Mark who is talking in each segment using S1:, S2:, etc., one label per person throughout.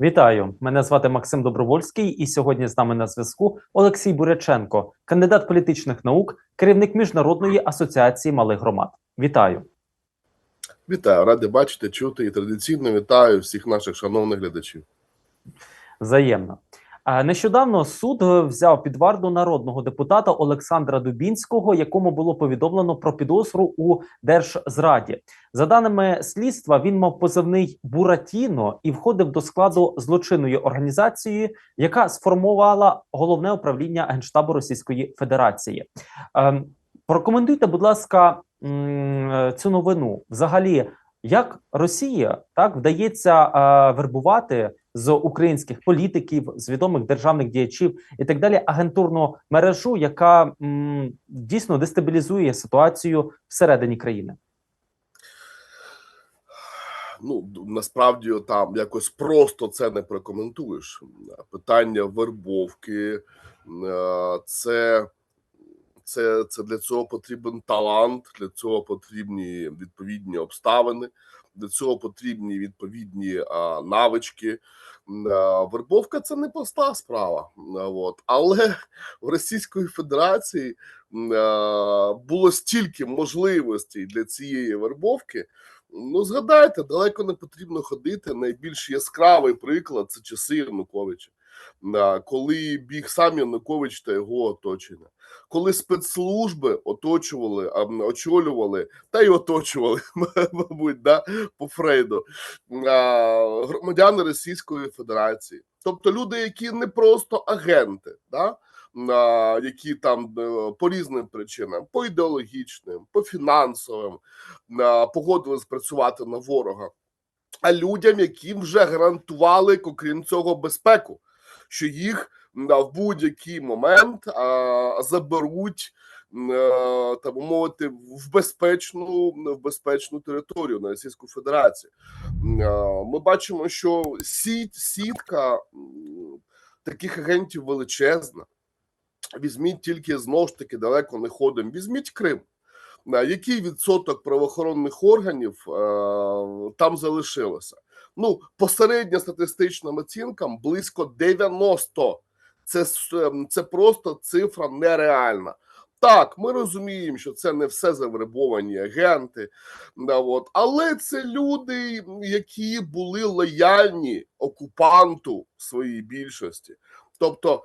S1: Вітаю! Мене звати Максим Добровольський, і сьогодні з нами на зв'язку Олексій Буряченко, кандидат політичних наук, керівник міжнародної асоціації малих громад. Вітаю!
S2: Вітаю, радий бачити, чути і традиційно вітаю всіх наших шановних глядачів.
S1: Взаємно. Е, Нещодавно суд взяв під варту народного депутата Олександра Дубінського, якому було повідомлено про підозру у держзраді. За даними слідства, він мав позивний Буратіно і входив до складу злочинної організації, яка сформувала головне управління генштабу Російської Федерації. Ем, Прокоментуйте, будь ласка, е, цю новину. Взагалі, як Росія так вдається е, вербувати з українських політиків, з відомих державних діячів і так далі агентурну мережу, яка м, дійсно дестабілізує ситуацію всередині країни.
S2: Ну насправді там якось просто це не прокоментуєш. Питання вербовки, е, це, це, це для цього потрібен талант, для цього потрібні відповідні обставини, для цього потрібні відповідні а, навички. А, Вербовка це не проста справа. А, От. Але в Російської Федерації а, було стільки можливостей для цієї вербовки. Ну, згадайте, далеко не потрібно ходити. Найбільш яскравий приклад це часи Януковича, коли біг сам Янукович та його оточення, коли спецслужби оточували, очолювали та й оточували, мабуть, да, по Фрейду громадяни Російської Федерації, тобто люди, які не просто агенти, да, які там е, по різним причинам, по ідеологічним, по фінансовим, погодились працювати на ворога, а людям, яким вже гарантували, окрім цього, безпеку, що їх в будь-який момент заберуть. м, е, Так би мовити, в безпечну в безпечну територію на Російську Федерацію. Ми бачимо, що сіть, сітка таких агентів величезна. Візьміть тільки знову ж таки далеко не ходимо. Візьміть Крим. Який відсоток правоохоронних органів там залишилося? Ну, по середньостатистичним оцінкам близько 90. Це, ем, це просто цифра нереальна. Так, ми розуміємо, що це не все завербовані агенти, да, от, але це люди, які були лояльні окупанту в своїй більшості. Тобто,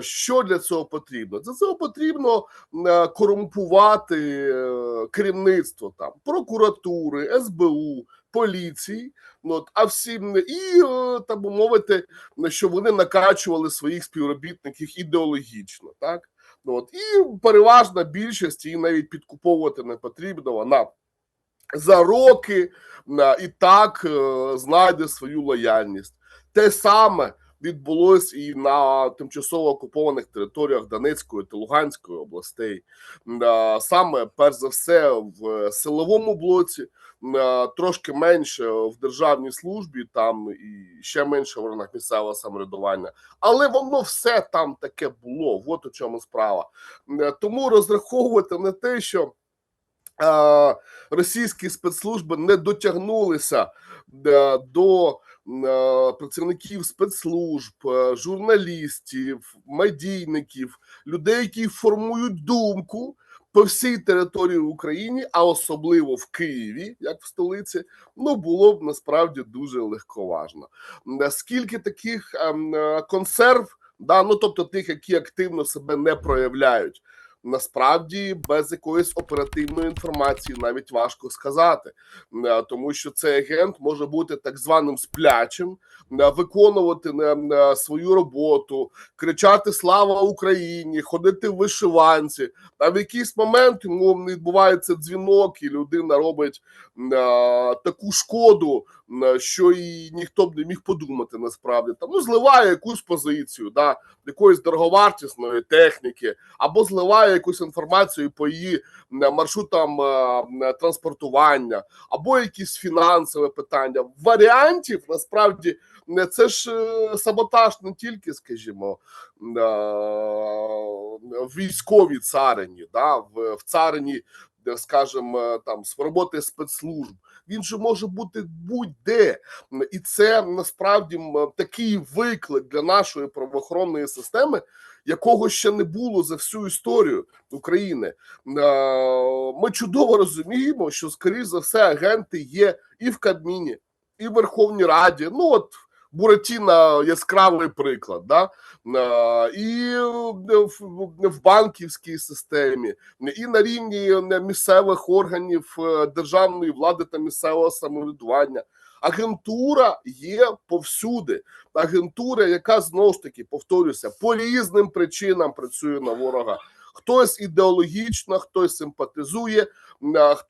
S2: що для цього потрібно? Для цього потрібно е, корумпувати е, керівництво там прокуратури, СБУ, поліції. Ну, от, а всім і та так би мовити, що вони накачували своїх співробітників ідеологічно, так ну от і переважна більшість її навіть підкуповувати не потрібно. Вона за роки е, і так е, знайде свою лояльність. Те саме відбулось і на тимчасово окупованих територіях Донецької та Луганської областей. Е, Саме перш за все в силовому блоці, е, трошки менше в державній службі, там і ще менше в органах місцевого самоврядування. Але воно все там таке було. От у чому справа. Е, Тому розраховувати на те, що е, російські спецслужби не дотягнулися е, до е, працівників спецслужб, е, журналістів, медійників, людей, які формують думку по всій території України, а особливо в Києві, як в столиці, ну було б насправді дуже легковажно. Наскільки таких ем, консерв, да, ну тобто тих, які активно себе не проявляють. Насправді без якоїсь оперативної інформації навіть важко сказати, Е, тому що цей агент може бути так званим сплячим, е, виконувати е, свою роботу, кричати Слава Україні, ходити в вишиванці. А в якийсь момент йому відбувається дзвінок, і людина робить таку шкоду, що і ніхто б не міг подумати насправді. Там ну зливає якусь позицію, да, якоїсь дороговартісної техніки, або зливає якусь інформацію по її е, маршрутам е, е, транспортування, або якісь фінансове питання. Варіантів насправді не це ж е, саботаж не тільки, скажімо, е, в військовій царині, да, в, царині, де, скажімо, там з роботи спецслужб. Він же може бути будь-де. І це насправді такий виклик для нашої правоохоронної системи, якого ще не було за всю історію України. Ми чудово розуміємо, що, скоріш за все, агенти є і в Кабміні, і в Верховній Раді. Ну от Буратіна яскравий приклад, да? Е, і в- в банківській системі, і на рівні е, місцевих органів е, державної влади та місцевого самоврядування. Агентура є повсюди. Агентура, яка знову ж таки повторюся, по різним причинам працює на ворога. Хтось ідеологічно, хтось симпатизує, е,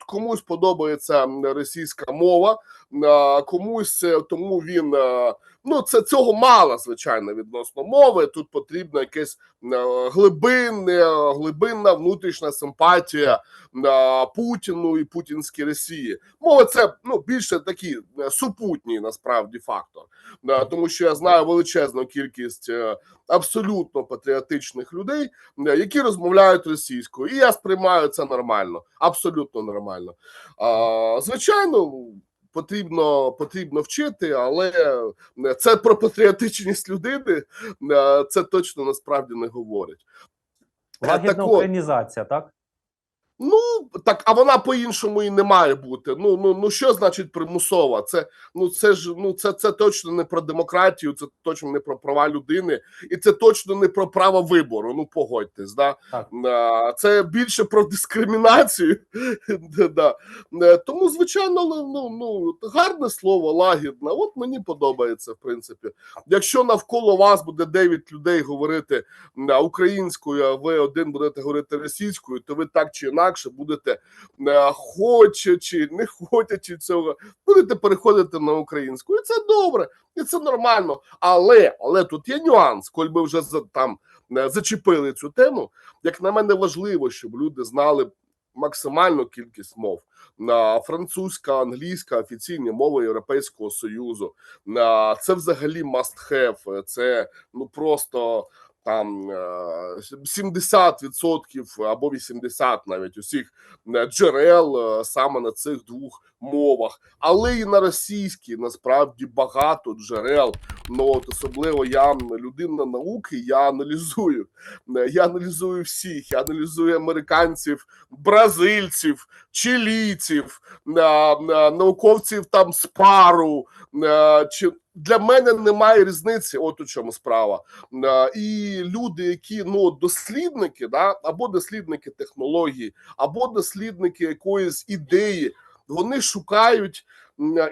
S2: комусь подобається російська мова, е, комусь е, тому він е, ну це цього мало, звичайно, відносно мови. Тут потрібна якась е, глибинна, внутрішня симпатія е, Путіну і путінській Росії. Мова це ну більше такий е, супутній насправді фактор, Е, тому що я знаю величезну кількість е, абсолютно патріотичних людей, е, які розмовляють російською, і я сприймаю це нормально, абсолютно нормально. А, звичайно. Потрібно потрібно вчити, але е, це про патріотичність людини. е, Це точно насправді не говорить.
S1: Лагідна українізація, так?
S2: Ну так, а вона по-іншому і не має бути. Ну ну ну що значить примусова? Це ну це ж ну це це точно не про демократію, це точно не про права людини, і це точно не про право вибору. Ну погодьтесь, да
S1: Так.
S2: Це більше про дискримінацію. да. Е, Тому, звичайно, ну, ну гарне слово, лагідне. От мені подобається, в принципі. Якщо навколо вас буде 9 людей говорити українською, а ви один будете говорити російською, то ви так чи інакше будете е, хочучи, не хочучи цього, будете переходити на українську. І це добре, і це нормально. Але але тут є нюанс, коли ми вже за там е, зачепили цю тему. Як на мене важливо, щоб люди знали максимальну кількість мов на французька, англійська, офіційні мови Європейського союзу. На це взагалі must have, Це ну просто там е, 70% або 80% навіть усіх е, джерел е, саме на цих двох мовах, але і на російській насправді багато джерел. Ну от особливо я людина науки, я аналізую. Е, Я аналізую всіх, я аналізую американців, бразильців, чилійців, е, е, науковців там з пару. е, Чи для мене немає різниці, от у чому справа. Е, І люди, які ну дослідники, да, або дослідники технології, або дослідники якоїсь ідеї, вони шукають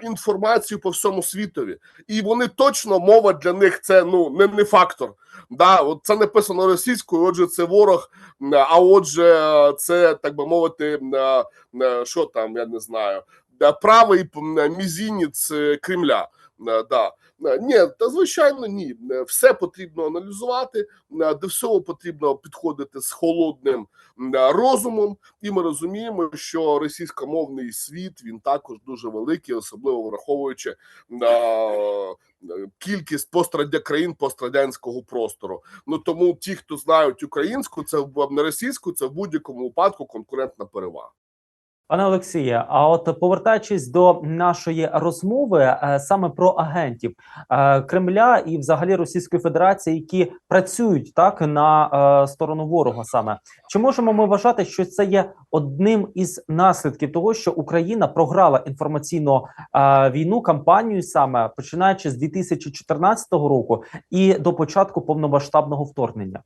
S2: інформацію по всьому світові, і вони точно мова для них це ну не, не фактор. Да, от це написано російською, отже, це ворог. А отже, це так би мовити, е, що там, я не знаю, правий мізінець е, Кремля. Е, Да. Е, Ні, та звичайно, ні. Е, Все потрібно аналізувати, до всього потрібно підходити з холодним розумом, і ми розуміємо, що російськомовний світ він також дуже великий, особливо враховуючи е, кількість пострадя країн пострадянського простору. Ну тому ті, хто знають українську, це не російську, це в будь-якому випадку конкурентна перевага.
S1: Пане Олексіє, а от повертаючись до нашої розмови е, саме про агентів е, Кремля і взагалі Російської Федерації, які працюють так на е, сторону ворога, саме чи можемо ми вважати, що це є одним із наслідків того, що Україна програла інформаційну війну кампанію, саме починаючи з 2014 року і до початку повномасштабного вторгнення?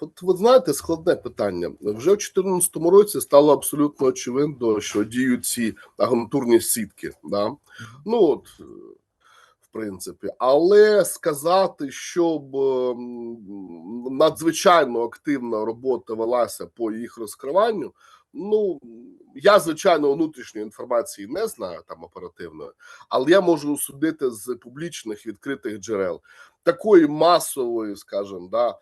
S2: От ви знаєте, складне питання. Вже в 2014 році стало абсолютно очевидно, що діють ці агентурні сітки. Да? Ну от, е, в принципі, але сказати, щоб ем, надзвичайно активна робота велася по їх розкриванню. Ну я звичайно внутрішньої інформації не знаю там оперативної, але я можу судити з публічних відкритих джерел такої масової, скажімо, да,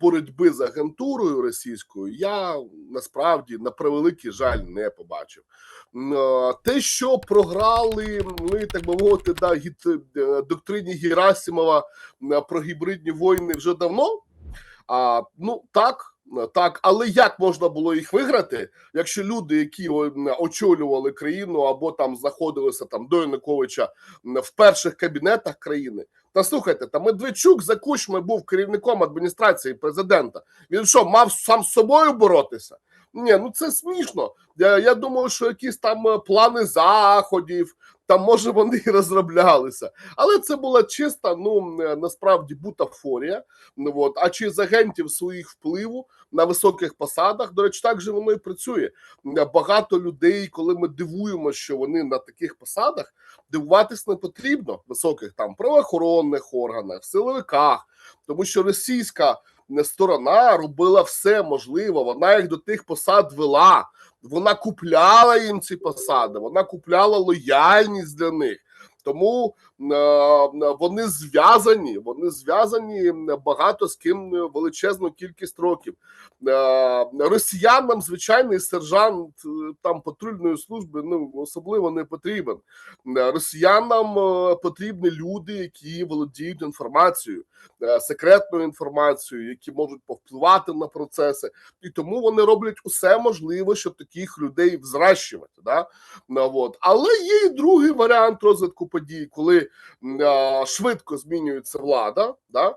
S2: боротьби з агентурою російською я насправді на превеликий жаль не побачив. Те, що програли, ми так би мовити, да, е, доктрині Герасимова про гібридні війни вже давно. А, ну так, Так, але як можна було їх виграти, якщо люди, які очолювали країну або там знаходилися там до Януковича в перших кабінетах країни? Та слухайте, та Медведчук за кучми був керівником адміністрації президента. Він що, мав сам з собою боротися? Ні, ну це смішно. Я, я думаю, що якісь там е, плани заходів, там може вони і розроблялися, але це була чиста, ну е, насправді бутафорія. Ну от а чи з агентів своїх впливу на високих посадах, до речі, так же воно і працює. Е, Багато людей, коли ми дивуємо, що вони на таких посадах, дивуватись не потрібно високих там правоохоронних органах, силовиках, тому що російська е, сторона робила все можливе. Вона їх до тих посад вела. Вона купляла їм ці посади, вона купляла лояльність для них. Тому вони зв'язані, вони зв'язані багато з ким е, величезну кількість років. Е, Росіянам звичайний сержант е, там патрульної служби ну особливо не потрібен. Е, Росіянам е, потрібні люди, які володіють інформацією, е, секретною інформацією, які можуть повпливати на процеси, і тому вони роблять усе можливе, щоб таких людей взращувати. Да? Ну, от. Але є і другий варіант розвитку подій, коли швидко змінюється влада, да?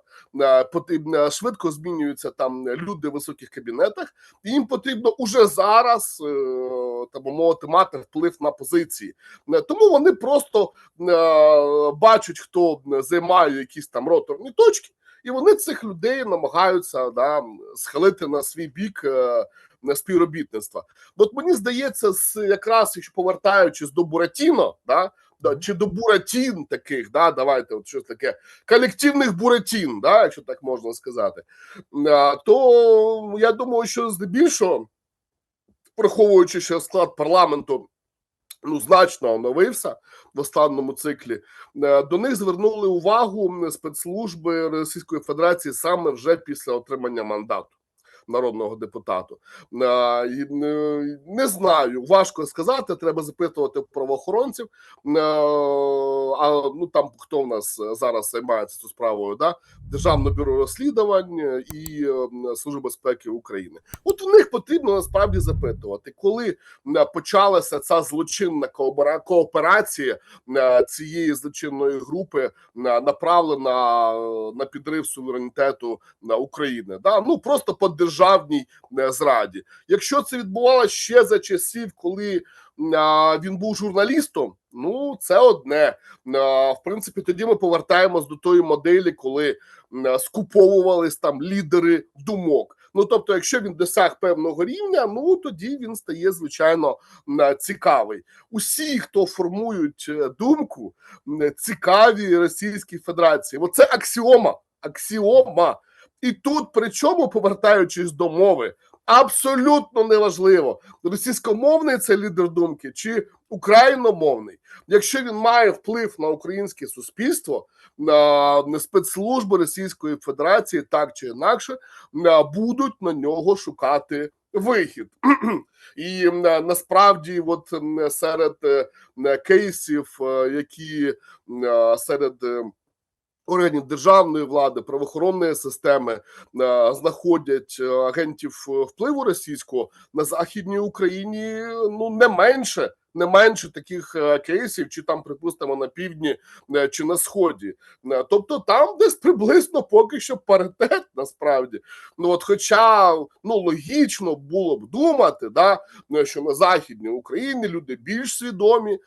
S2: потрібно швидко змінюються там люди в високих кабінетах, і їм потрібно уже зараз е, би мовити мати вплив на позиції. Е, Тому вони просто е, бачать, хто займає якісь там роторні точки, і вони цих людей намагаються да, схилити на свій бік. е, співробітництва. От мені здається, з якраз повертаючись до Буратіно, да, да, чи до Буратін таких, да, давайте от щось таке колективних Буратін, да, якщо так можна сказати, то я думаю, що здебільшого, враховуючи, що склад парламенту ну значно оновився в останньому циклі, е, до них звернули увагу спецслужби Російської Федерації саме вже після отримання мандату. Народного депутату Е, не знаю, важко сказати. Треба запитувати правоохоронців. Е, А ну там хто в нас зараз займається цю справою? Да? Державне бюро розслідувань і е, Служба безпеки України. От в них потрібно насправді запитувати, коли почалася ця злочинна кооперація цієї злочинної групи направлена на підрив суверенітету України. Да? Ну просто по державній зраді. Якщо це відбувалося ще за часів, коли він був журналістом, ну це одне. В принципі, тоді ми повертаємось до тої моделі, коли скуповувались там лідери думок. Ну тобто, якщо він досяг певного рівня, ну тоді він стає звичайно цікавий. Усі, хто формують е, думку, цікаві Російській Федерації. Оце аксіома. Аксіома. І тут, причому, повертаючись до мови, абсолютно неважливо, російськомовний це лідер думки чи україномовний. Якщо він має вплив на українське суспільство, на на спецслужби Російської Федерації, так чи інакше, на- будуть на нього шукати вихід. І на- насправді, от серед е, кейсів, е, які е, серед е, органів державної влади, правоохоронної системи е, знаходять е, агентів е, впливу російського на західній Україні, ну не менше. Не менше таких кейсів, чи там, припустимо, на півдні чи на сході. Тобто там десь приблизно поки що паритет насправді. Ну от, хоча ну логічно було б думати, да, що на західній Україні люди більш свідомі,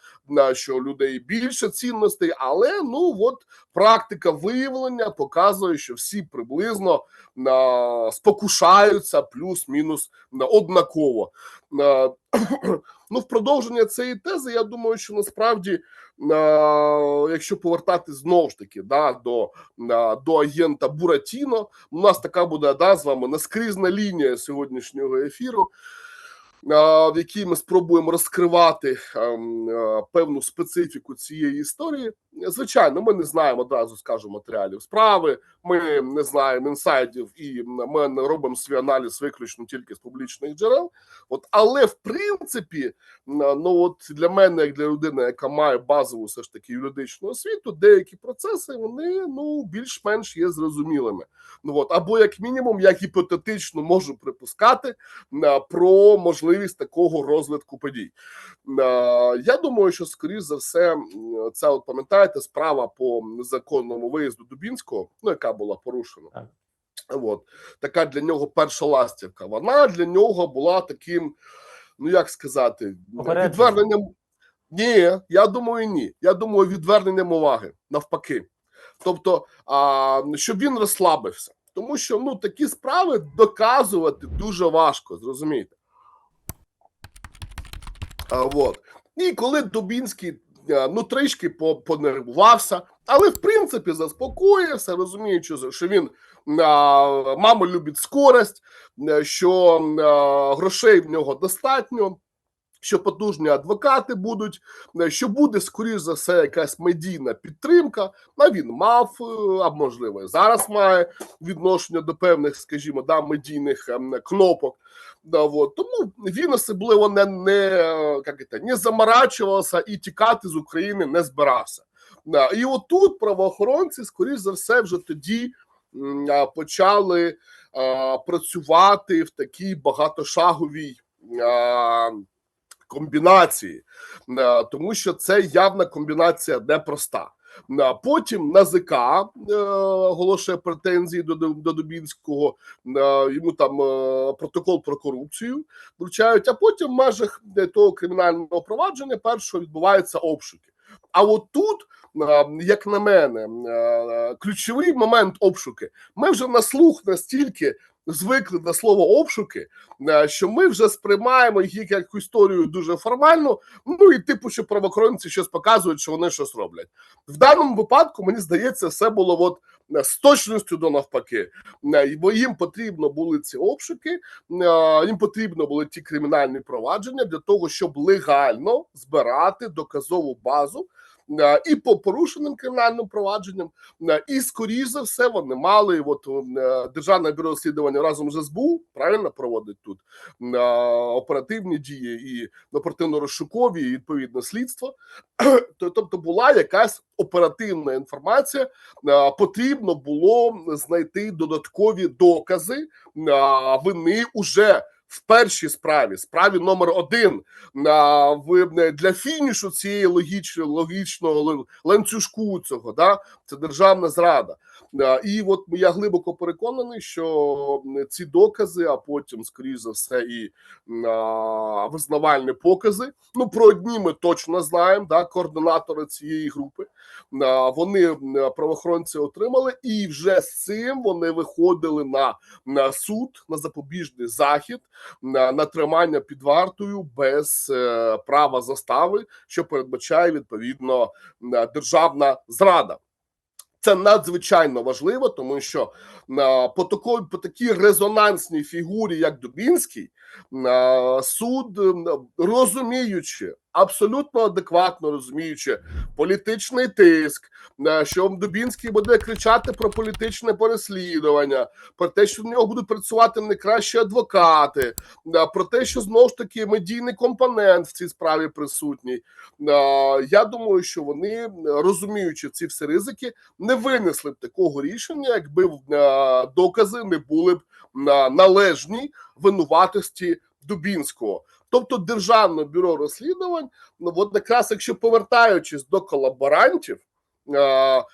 S2: що людей більше цінностей, але ну от практика виявлення показує, що всі приблизно спокушаються плюс-мінус на однаково. На, ну, в продовження цієї тези, я думаю, що насправді, на, якщо повертати знову ж таки да, до, до агента Буратіно, у нас така буде да, з вами наскрізна лінія сьогоднішнього ефіру. В якій ми спробуємо розкривати ем, е, певну специфіку цієї історії, Звичайно, ми не знаємо одразу, скажу, матеріалів справи. Ми не знаємо інсайдів, і ми не робимо свій аналіз виключно тільки з публічних джерел. От, але в принципі, ну от для мене, як для людини, яка має базову все ж таки юридичну освіту, деякі процеси вони ну більш-менш є зрозумілими. Ну от або як мінімум, я гіпотетично можу припускати про можливість такого розвитку подій. А, Я думаю, що скоріш за все, це от пам'ятаєте справа по незаконному виїзду Дубінського, ну яка була порушена.
S1: Так.
S2: От така для нього перша ластівка. Вона для нього була таким, ну як сказати,
S1: Попередженням.
S2: відверненням. Ні, я думаю, ні. Я думаю, відверненням уваги навпаки. Тобто, а, щоб він розслабився. Тому що ну такі справи доказувати дуже важко, зрозумієте. А, вот. І коли Дубінський е, ну трішки по- понервувався, але в принципі заспокоївся, розуміючи, що він а, мама любить скорость, е, що грошей в нього достатньо. Що потужні адвокати будуть, е, що буде скоріш за все якась медійна підтримка. А він мав, е, а можливо, і зараз має відношення до певних, скажімо, да, медійних ем, кнопок. Да, вот. Тому він особливо не, не, як це, не заморачувався і тікати з України не збирався. Да. І отут правоохоронці, скоріш за все, вже тоді почали а, працювати в такій багатошаговій. А, комбінації, тому що це явна комбінація непроста. Потім НАЗК е, оголошує претензії до, до, Дубінського, е, йому там е, протокол про корупцію вручають, а потім в межах того кримінального провадження першого відбуваються обшуки. А от тут, як на мене, ключовий момент обшуки. Ми вже на слух настільки звикли до слова обшуки, е, що ми вже сприймаємо їх як історію дуже формально. Ну і типу, що правоохоронці щось показують, що вони щось роблять. В даному випадку мені здається, все було от е, з точністю до навпаки. Е, Бо їм потрібно були ці обшуки, їм потрібно були ті кримінальні провадження для того, щоб легально збирати доказову базу. Е, І по порушеним кримінальним провадженням, Е, і скоріш за все вони мали от е, державне бюро розслідування разом з СБУ правильно проводить тут оперативні дії і оперативно-розшукові, і відповідно слідство. То- Тобто була якась оперативна інформація. Потрібно було знайти додаткові докази вини уже. В першій справі, справі номер один а, в для фінішу цієї логічного логічного лан- ланцюжку цього, да це державна зрада. І от я глибоко переконаний, що ці докази, а потім, скоріш за все, і визнавальні покази. Ну про одні ми точно знаємо, да, координатори цієї групи. Вони правоохоронці отримали, і вже з цим вони виходили на, на суд на запобіжний захід на, тримання під вартою без е, права застави, що передбачає відповідно е, державна зрада. Це надзвичайно важливо, тому що е, по такій, по такій резонансній фігурі, як Дубінський, суд, розуміючи, абсолютно адекватно розуміючи політичний тиск, е, що Дубінський буде кричати про політичне переслідування, про те, що в нього будуть працювати найкращі адвокати, е, про те, що знову ж таки медійний компонент в цій справі присутній. Е, Я думаю, що вони, розуміючи ці всі ризики, не винесли б такого рішення, якби докази не були б на належній винуватості Дубінського. Тобто Державне бюро розслідувань, ну от якраз якщо повертаючись до колаборантів, е, е,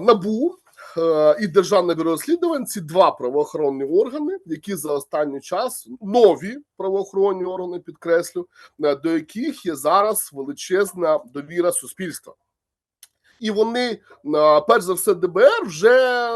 S2: набу е, і Державне бюро розслідувань ці два правоохоронні органи, які за останній час нові правоохоронні органи, підкреслю, до яких є зараз величезна довіра суспільства. І вони, перш за все, ДБР вже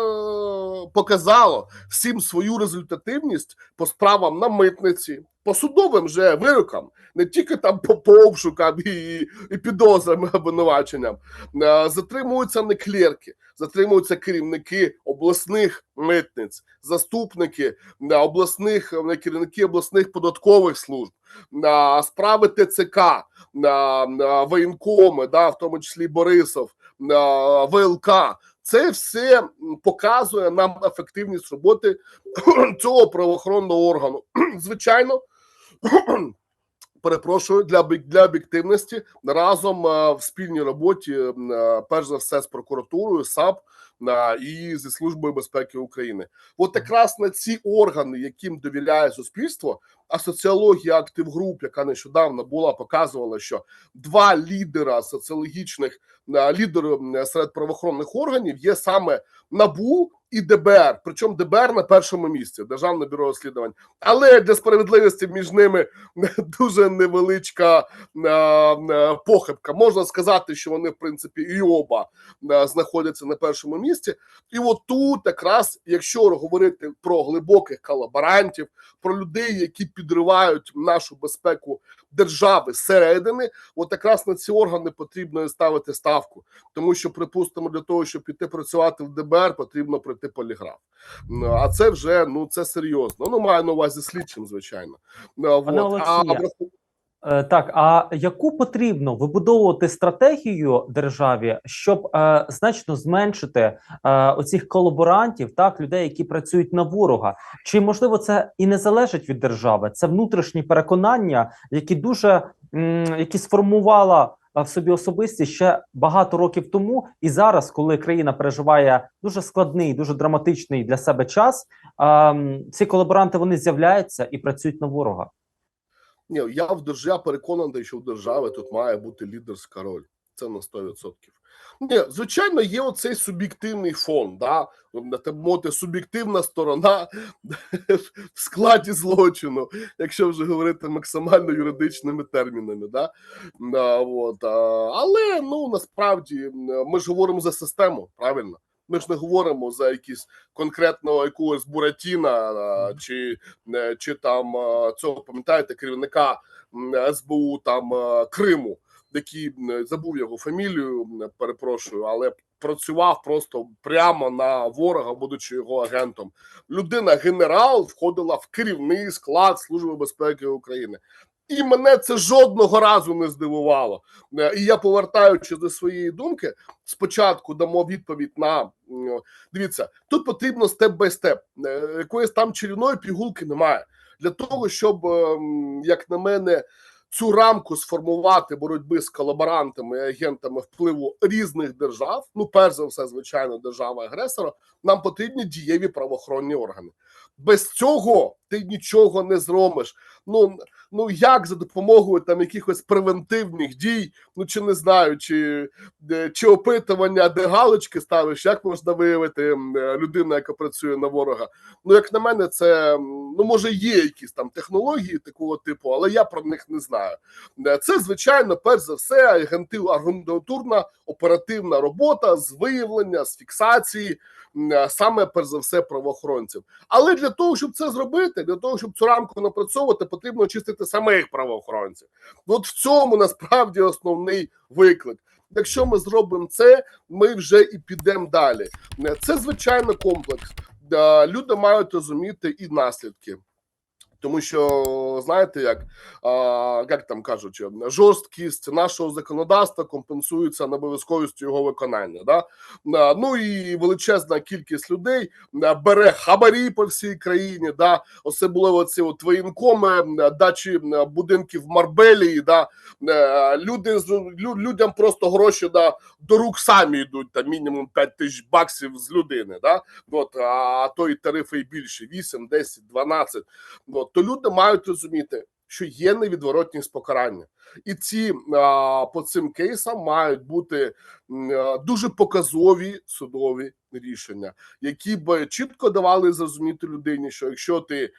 S2: показало всім свою результативність по справам на митниці, по судовим же вирокам, не тільки там по, по обшукам і, і підозрам обвинуваченням, е, затримуються не клерки, затримуються керівники обласних митниць, заступники е, обласних е, керівники обласних податкових служб, справи ТЦК, воєнкоми, да, в тому числі Борисов, ВЛК. Це все показує нам ефективність роботи цього правоохоронного органу. Звичайно, перепрошую для для об'єктивності разом е, в спільній роботі, м, е, перш за все, з прокуратурою, САП е, і зі службою безпеки України. От якраз на ці органи, яким довіряє суспільство, а соціологія актив груп, яка нещодавно була, показувала, що два лідера соціологічних е, лідери серед правоохоронних органів є саме НАБУ і ДБР. Причому ДБР на першому місці Державне бюро розслідувань. Але для справедливості між ними дуже невеличка е, е, похибка. Можна сказати, що вони, в принципі, і оба е, знаходяться на першому місці. І от тут, якраз, якщо говорити про глибоких колаборантів, про людей, які підривають нашу безпеку держави зсередини, от якраз на ці органи потрібно ставити ставку, тому що, припустимо, для того, щоб піти працювати в ДБР, потрібно пройти поліграф. Ну, А це вже ну це серйозно. Ну маю на увазі слідчим, звичайно. Ну,
S1: Пане
S2: от. А
S1: Е, Так, а яку потрібно вибудовувати стратегію державі, щоб е, значно зменшити е, оцих колаборантів, так людей, які працюють на ворога? Чи можливо це і не залежить від держави? Це внутрішні переконання, які дуже м, які сформувала е, в собі особисті ще багато років тому, і зараз, коли країна переживає дуже складний, дуже драматичний для себе час, ці колаборанти вони з'являються і працюють на ворога.
S2: Ні, я в державі переконаний, що в держави тут має бути лідерська роль. Це на 100%. Ні, звичайно, є оцей суб'єктивний фон, да? мовити, суб'єктивна сторона в складі злочину, якщо вже говорити максимально юридичними термінами. Да? Да, от, а, але ну насправді ми ж говоримо за систему, правильно? Ми ж не говоримо за якісь конкретного якогось Буратіна чи, е, чи там цього пам'ятаєте керівника СБУ там Криму, м, забув його фамілію, перепрошую, але працював просто прямо на ворога, будучи його агентом. Людина генерал входила в керівний склад Служби безпеки України. І мене це жодного разу не здивувало. Е, І я повертаючись до своєї думки, спочатку дамо відповідь на дивіться, тут потрібно степ бай степ. Е, Якоїсь там чарівної пігулки немає для того, щоб, ем, як на мене, цю рамку сформувати боротьби з колаборантами і агентами впливу різних держав. Ну, перш за все, звичайно, держава агресора. Нам потрібні дієві правоохоронні органи. Без цього ти нічого не зробиш. Ну ну як за допомогою там якихось превентивних дій, ну чи не знаю, чи, е, чи опитування, де галочки ставиш, як можна виявити е, людину, яка працює на ворога. Ну, як на мене, це ну може є якісь там технології такого типу, але я про них не знаю. Е, Це звичайно, перш за все, агентурна оперативна робота з виявлення, з фіксації, саме перш за все правоохоронців. Але для того, щоб це зробити, для того, щоб цю рамку напрацьовувати, потрібно очистити самих правоохоронців. От в цьому насправді основний виклик. Якщо ми зробимо це, ми вже і підемо далі. Це звичайно комплекс. Люди мають розуміти і наслідки. Тому що знаєте, як, а, як там кажуть, жорсткість нашого законодавства компенсується необов'язковістю його виконання. Да? Ну і величезна кількість людей бере хабарі по всій країні. Да? Особливо ці от воєнкоми, дачі будинків в Марбелії. Да? Люди лю- людям просто гроші да, до рук самі йдуть, там мінімум 5 тисяч баксів з людини. Да? От, а то і тарифи і більше 8, 10, 12. От, то люди мають розуміти, що є невідворотність покарання, і ці по цим кейсам мають бути дуже показові судові політичні рішення, які б чітко давали зрозуміти людині, що якщо ти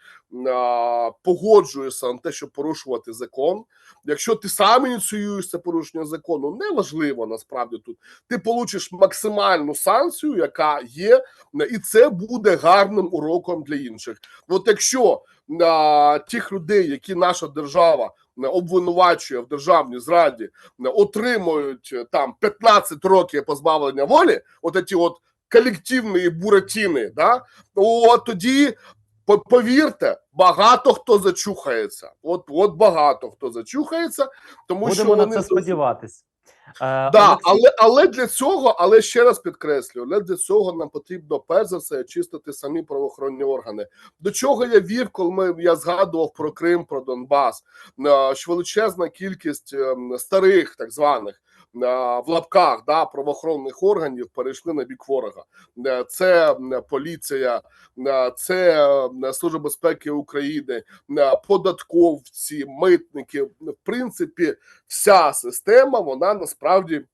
S2: а, погоджуєшся на те, щоб порушувати закон, якщо ти сам ініціюєш це порушення закону, неважливо насправді тут. Ти получиш максимальну санкцію, яка є, і це буде гарним уроком для інших. От якщо а, тих людей, які наша держава обвинувачує в державній зраді, отримують там 15 років позбавлення волі, от ці от колективні буратіни, да, от тоді. Повірте, багато хто зачухається. От от багато хто зачухається, тому що
S1: Будемо на
S2: вони
S1: це сподіватись. Е,
S2: Да,
S1: Олексій-
S2: але але для цього, але ще раз підкреслюю, але для цього нам потрібно перш за все чистити самі правоохоронні органи. До чого я вів, коли ми я згадував про Крим, про Донбас, е, що величезна кількість ем, старих так званих в лапках да, правоохоронних органів перейшли на бік ворога. Е, Це поліція, е, це е, Служба безпеки України, е, податковці, митники. В принципі, вся система вона насправді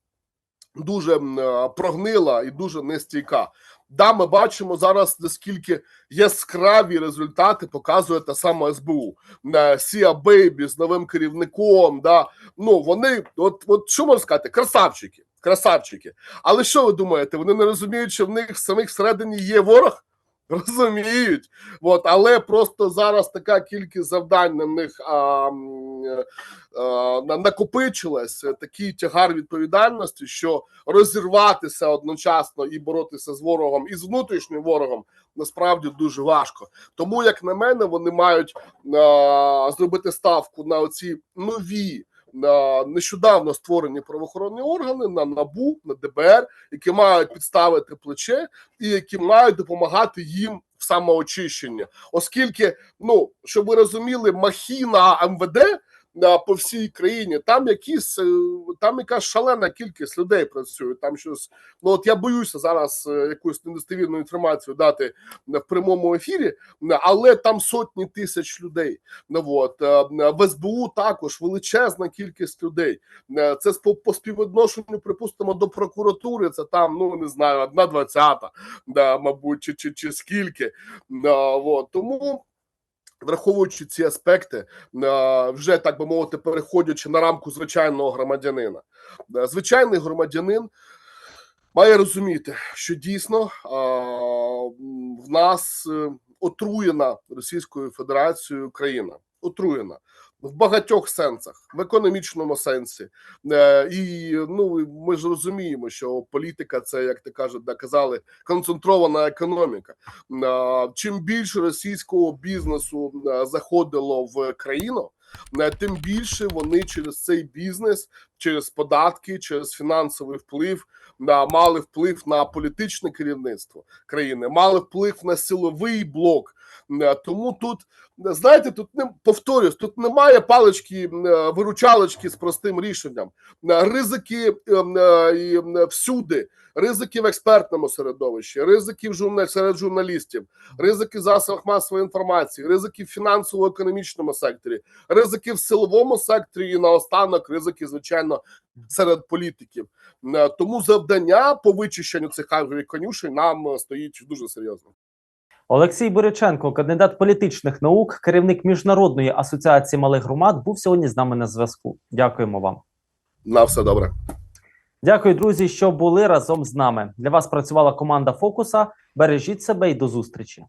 S2: дуже е, прогнила і дуже нестійка. Да, ми бачимо зараз наскільки яскраві результати показує та сама СБУ. Е, Сія Бейбі з новим керівником. Да, ну вони, от, от що можна сказати, красавчики, красавчики. Але що ви думаєте? Вони не розуміють, що в них самих всередині є ворог? Розуміють, от але просто зараз така кількість завдань на них а, накопичилась, е, такий тягар відповідальності, що розірватися одночасно і боротися з ворогом і з внутрішнім ворогом насправді дуже важко. Тому, як на мене, вони мають а, зробити ставку на оці нові. На нещодавно створені правоохоронні органи на набу на ДБР, які мають підставити плече і які мають допомагати їм в самоочищенні, оскільки, ну щоб ви розуміли, махіна МВД по всій країні, там якісь е, там якась шалена кількість людей працює. Там щось ну от я боюся зараз е, якусь недостовірну інформацію дати в прямому ефірі, але там сотні тисяч людей. Ну от е, в СБУ також величезна кількість людей. Це по співвідношенню, припустимо, до прокуратури. Це там, ну не знаю, одна двадцята, да, мабуть, чи, чи, чи скільки. От. Тому. Враховуючи ці аспекти, е, вже так би мовити, переходячи на рамку звичайного громадянина, Е, звичайний громадянин має розуміти, що дійсно в нас е, отруєна Російською Федерацією країна. Отруєна в багатьох сенсах, в економічному сенсі. Е, і ну ми ж розуміємо, що політика це, як ти кажуть, да, казали, концентрована економіка. Е, Чим більше російського бізнесу е, заходило в країну, тим більше вони через цей бізнес, через податки, через фінансовий вплив на мали вплив на політичне керівництво країни, мали вплив на силовий блок. Е, Тому тут знаєте, тут не повторюсь, тут немає палички е, виручалочки з простим рішенням. Е, Ризики е, е, і, е, всюди, ризики в експертному середовищі, ризики в журнал серед журналістів, ризики засобах масової інформації, ризики в фінансово-економічному секторі, ризики в силовому секторі і наостанок ризики, звичайно, серед політиків. Е, Тому завдання по вичищенню цих агрових конюшень нам е, стоїть дуже серйозно.
S1: Олексій Боряченко, кандидат політичних наук, керівник міжнародної асоціації малих громад, був сьогодні з нами на зв'язку. Дякуємо вам.
S2: На все добре.
S1: Дякую, друзі, що були разом з нами. Для вас працювала команда Фокуса. Бережіть себе і до зустрічі.